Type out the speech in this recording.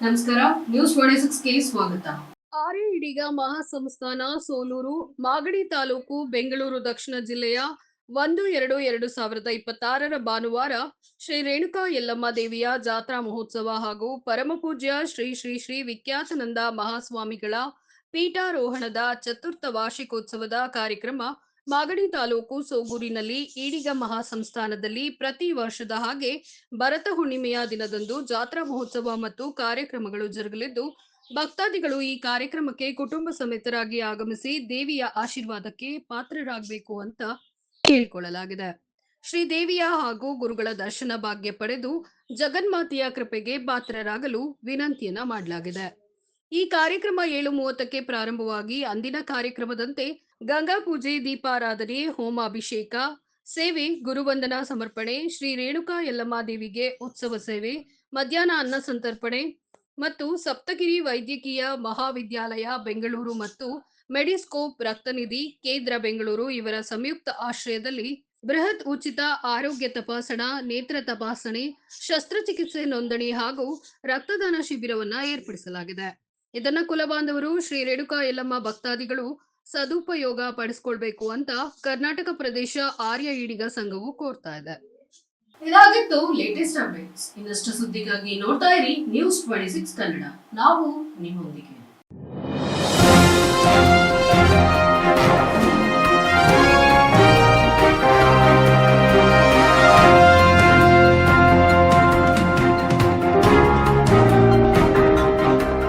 ನಮಸ್ಕಾರ news K ಸ್ವಾಗತ. ಆರ್ಯ ಇಡಿಗ ಮಹಾಸಂಸ್ಥಾನ ಸೋಲೂರು, ಮಾಗಡಿ ತಾಲೂಕು, ಬೆಂಗಳೂರು ದಕ್ಷಿಣ ಜಿಲ್ಲೆಯ ಒಂದು ಎರಡು ಎರಡು ಸಾವಿರದ ಇಪ್ಪತ್ತಾರರ ಭಾನುವಾರ ಶ್ರೀ ರೇಣುಕಾ ಯಲ್ಲಮ್ಮ ದೇವಿಯ ಜಾತ್ರಾ ಮಹೋತ್ಸವ ಹಾಗೂ ಪರಮಪೂಜ್ಯ ಶ್ರೀ ಶ್ರೀ ಶ್ರೀ ವಿಖ್ಯಾತನಂದ ಮಹಾಸ್ವಾಮಿಗಳ ಪೀಠಾರೋಹಣದ ಚತುರ್ಥ ವಾರ್ಷಿಕೋತ್ಸವದ ಕಾರ್ಯಕ್ರಮ ಮಾಗಡಿ ತಾಲೂಕು ಸೋಗೂರಿನಲ್ಲಿ ಈಡಿಗ ಮಹಾಸಂಸ್ಥಾನದಲ್ಲಿ ಪ್ರತಿ ವರ್ಷದ ಹಾಗೆ ಭರತ ಹುಣ್ಣಿಮೆಯ ದಿನದಂದು ಜಾತ್ರಾ ಮಹೋತ್ಸವ ಮತ್ತು ಕಾರ್ಯಕ್ರಮಗಳು ಜರುಗಲಿದ್ದು, ಭಕ್ತಾದಿಗಳು ಈ ಕಾರ್ಯಕ್ರಮಕ್ಕೆ ಕುಟುಂಬ ಸಮೇತರಾಗಿ ಆಗಮಿಸಿ ದೇವಿಯ ಆಶೀರ್ವಾದಕ್ಕೆ ಪಾತ್ರರಾಗಬೇಕು ಅಂತ ಕೇಳಿಕೊಳ್ಳಲಾಗಿದೆ. ಶ್ರೀದೇವಿಯ ಹಾಗೂ ಗುರುಗಳ ದರ್ಶನ ಭಾಗ್ಯ ಪಡೆದು ಜಗನ್ಮಾತೆಯ ಕೃಪೆಗೆ ಪಾತ್ರರಾಗಲು ವಿನಂತಿಯನ್ನ ಮಾಡಲಾಗಿದೆ. ಈ ಕಾರ್ಯಕ್ರಮ ಏಳು ಮೂವತ್ತಕ್ಕೆ ಪ್ರಾರಂಭವಾಗಿ ಅಂದಿನ ಕಾರ್ಯಕ್ರಮದಂತೆ ಗಂಗಾ ಪೂಜೆ, ದೀಪಾರಾಧನೆ, ಹೋಮಾಭಿಷೇಕ, ಸೇವೆ, ಗುರುವಂದನಾ ಸಮರ್ಪಣೆ, ಶ್ರೀ ರೇಣುಕಾ ಯಲ್ಲಮ್ಮ ದೇವಿಗೆ ಉತ್ಸವ ಸೇವೆ, ಮಧ್ಯಾಹ್ನ ಅನ್ನ ಸಂತರ್ಪಣೆ ಮತ್ತು ಸಪ್ತಗಿರಿ ವೈದ್ಯಕೀಯ ಮಹಾವಿದ್ಯಾಲಯ, ಬೆಂಗಳೂರು ಮತ್ತು ಮೆಡಿಸ್ಕೋಪ್ ರಕ್ತನಿಧಿ ಕೇಂದ್ರ ಬೆಂಗಳೂರು ಇವರ ಸಂಯುಕ್ತ ಆಶ್ರಯದಲ್ಲಿ ಬೃಹತ್ ಉಚಿತ ಆರೋಗ್ಯ ತಪಾಸಣಾ, ನೇತ್ರ ತಪಾಸಣೆ, ಶಸ್ತ್ರಚಿಕಿತ್ಸೆ ನೋಂದಣಿ ಹಾಗೂ ರಕ್ತದಾನ ಶಿಬಿರವನ್ನ ಏರ್ಪಡಿಸಲಾಗಿದೆ. ಇದನ್ನ ಕುಲಬಾಂಧವರು ಶ್ರೀ ರೇಣುಕಾ ಯಲ್ಲಮ್ಮ ಭಕ್ತಾದಿಗಳು ಸದುಪಯೋಗ ಪಡಿಸ್ಕೊಳ್ಬೇಕು ಅಂತ ಕರ್ನಾಟಕ ಪ್ರದೇಶ ಆರ್ಯ ಈಡಿಗ ಸಂಘವು ಕೋರ್ತಾ ಇದೆ. ಇದಾಗಿತ್ತು ಲೇಟೆಸ್ಟ್ ಅಪ್ಡೇಟ್ಸ್ ಇನ್ನಷ್ಟು ಸುದ್ದಿಗಾಗಿ ನೋಡ್ತಾ ಇರಿ ನ್ಯೂಸ್ ಟ್ವೆಂಟಿ ಸಿಕ್ಸ್ ಕನ್ನಡ. ನಾವು ನಿಮ್ಮೊಂದಿಗೆ.